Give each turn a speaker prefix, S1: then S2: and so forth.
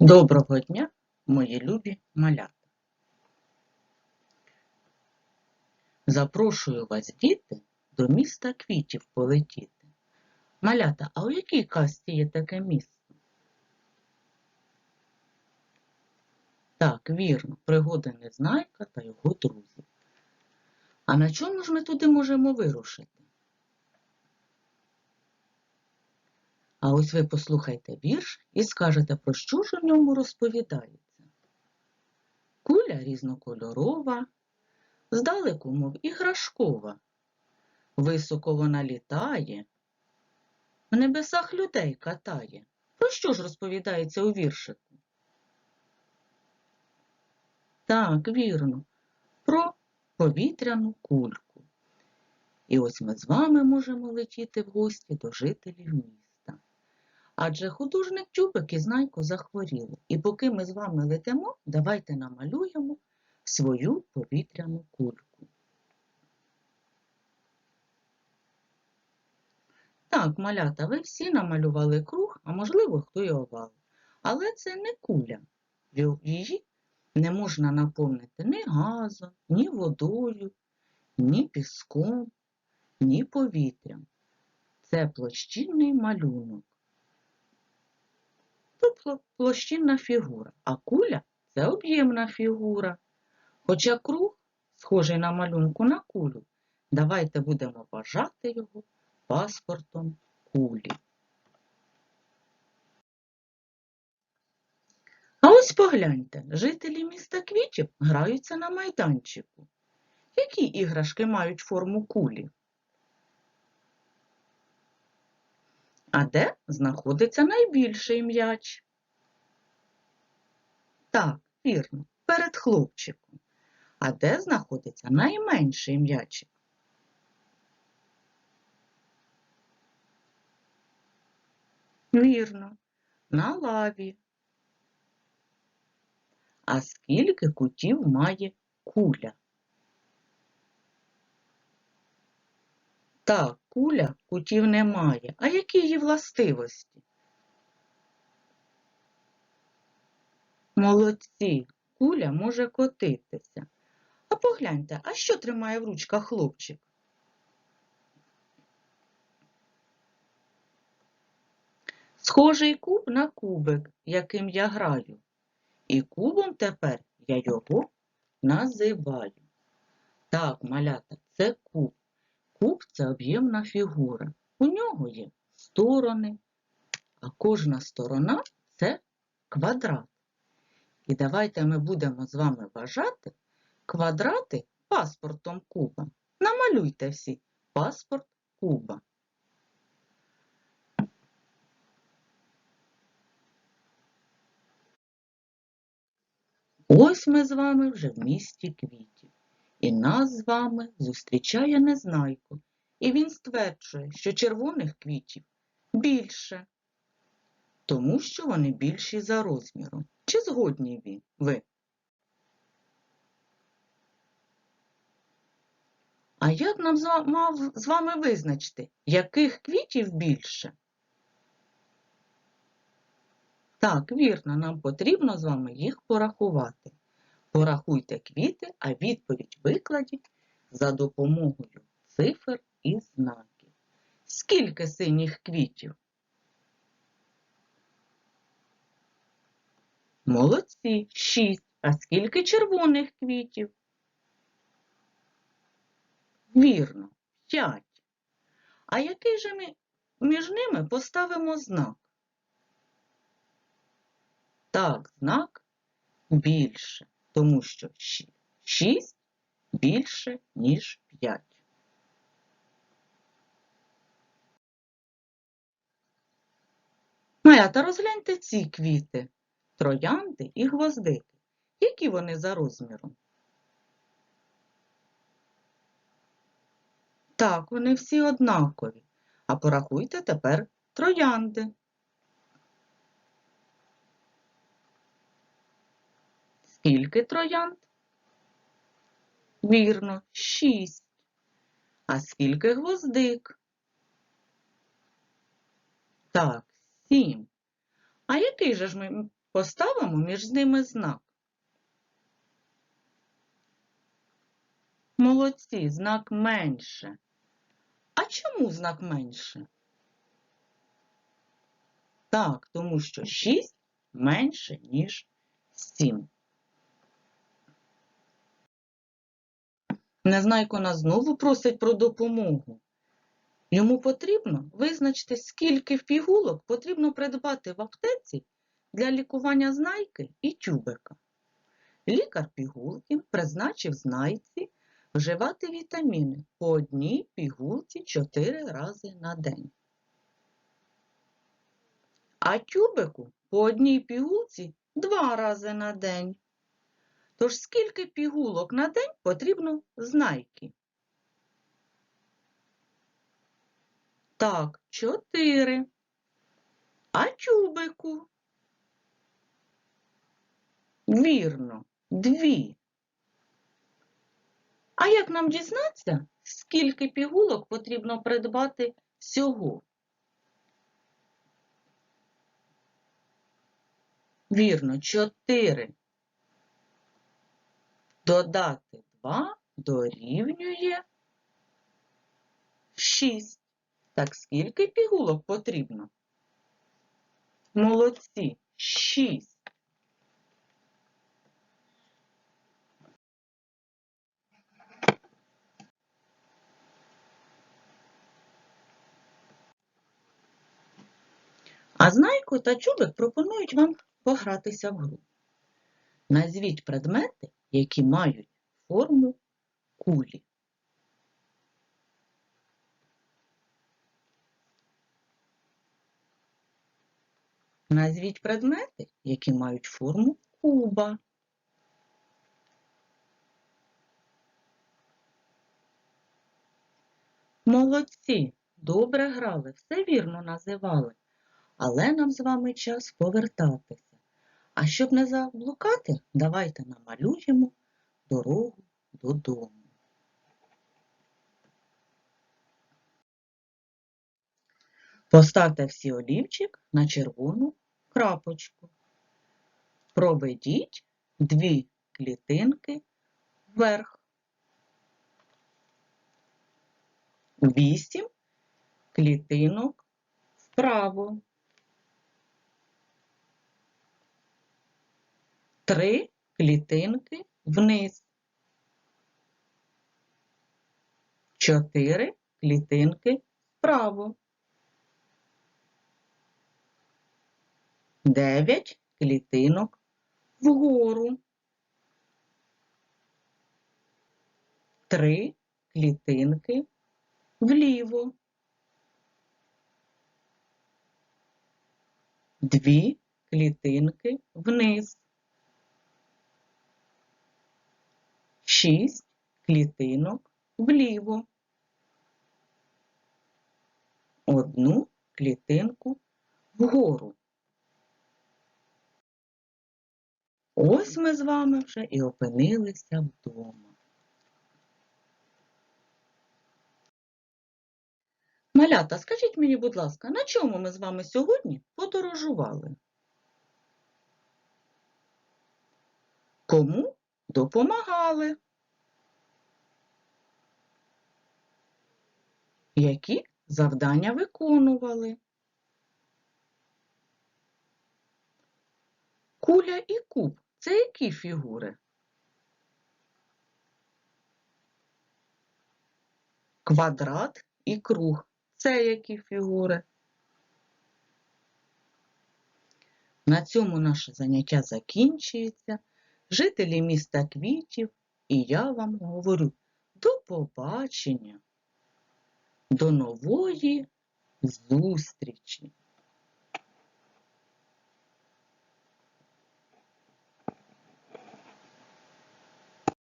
S1: Доброго дня, мої любі малята. Запрошую вас, діти, до міста квітів полетіти. Малята, а у якій казці є таке місто? Так, вірно, пригоди Незнайка та його друзі. А на чому ж ми туди можемо вирушити? А ось ви послухайте вірш і скажете, про що ж у ньому розповідається. Куля різнокольорова, здалеку, мов іграшкова. Високо вона літає, в небесах людей катає. Про що ж розповідається у віршику? Так, вірно, про повітряну кульку. І ось ми з вами можемо летіти в гості до жителів міста. Адже художник Тюбик і Знайко захворіли. І поки ми з вами летимо, давайте намалюємо свою повітряну кульку. Так, малята, ви всі намалювали круг, а можливо, хто й овал. Але це не куля. Її не можна наповнити ні газом, ні водою, ні піском, ні повітрям. Це площинний малюнок. Тобто площинна фігура, а куля це об'ємна фігура. Хоча круг, схожий на малюнку на кулю, давайте будемо вважати його паспортом кулі. А ось погляньте, жителі міста Квітів граються на майданчику. Які іграшки мають форму кулі? А де знаходиться найбільший м'яч? Так, вірно, перед хлопчиком. А де знаходиться найменший м'ячик? Вірно, на лаві. А скільки кутів має куля? Так, куля кутів не має. А які її властивості? Молодці, куля може котитися. А погляньте, а що тримає в ручках хлопчик? Схожий куб на кубик, яким я граю. І кубом тепер я його називаю. Так, малята, це куб. Куб це об'ємна фігура. У нього є сторони, а кожна сторона це квадрат. І давайте ми будемо з вами вважати квадрати паспортом куба. Намалюйте всі паспорт куба. Ось ми з вами вже в місті квітів. І нас з вами зустрічає Незнайко. І він стверджує, що червоних квітів більше, тому що вони більші за розміром. Чи згодні ви? А як нам з вами визначити, яких квітів більше? Так, вірно, нам потрібно з вами їх порахувати. Порахуйте квіти, а відповідь викладіть за допомогою цифр і знаків. Скільки синіх квітів? Молодці, шість. А скільки червоних квітів? Вірно, п'ять. А який же ми між ними поставимо знак? Так, знак більше, тому що 6 більше, ніж 5. Малята, розгляньте ці квіти, троянди і гвоздики. Які вони за розміром? Так, вони всі однакові. А порахуйте тепер троянди. Скільки троянд? Вірно, шість. А скільки гвоздик? Так, сім. А який же ж ми поставимо між ними знак. Молодці, знак менше. А чому знак менше? Так, тому що 6 менше, ніж 7. Незнайко нас знову просить про допомогу. Йому потрібно визначити, скільки пігулок потрібно придбати в аптеці для лікування знайки і тюбика. Лікар пігулки призначив знайці вживати вітаміни по одній пігулці 4 рази на день. А тюбику по одній пігулці 2 рази на день. Тож скільки пігулок на день потрібно знайки? Так, 4. А тюбику? Вірно, 2. А як нам дізнатися, скільки пігулок потрібно придбати всього? Вірно, 4. Додати 2 дорівнює 6. Так скільки пігулок потрібно? Молодці, 6. А Знайко та Чубик пропонують вам погратися в гру. Назвіть предмети, які мають форму кулі. Назвіть предмети, які мають форму куба. Молодці, добре грали, все вірно називали. Але нам з вами час повертатися. А щоб не заблукати, давайте намалюємо дорогу додому. Поставте всі олівчик на червону крапочку. Проведіть дві клітинки вверх. Вісім клітинок вправо. Три клітинки вниз. Чотири клітинки вправо. Дев'ять клітинок вгору. Три клітинки вліво. Дві клітинки вниз. Шість клітинок вліво. Одну клітинку вгору. Ось ми з вами вже і опинилися вдома. Малята, скажіть мені, будь ласка, на чому ми з вами сьогодні подорожували? Кому допомагали? Які завдання виконували? Куля і куб це які фігури? Квадрат і круг це які фігури? На цьому наше заняття закінчується. Жителі міста квітів, і я вам говорю до побачення, до нової зустрічі!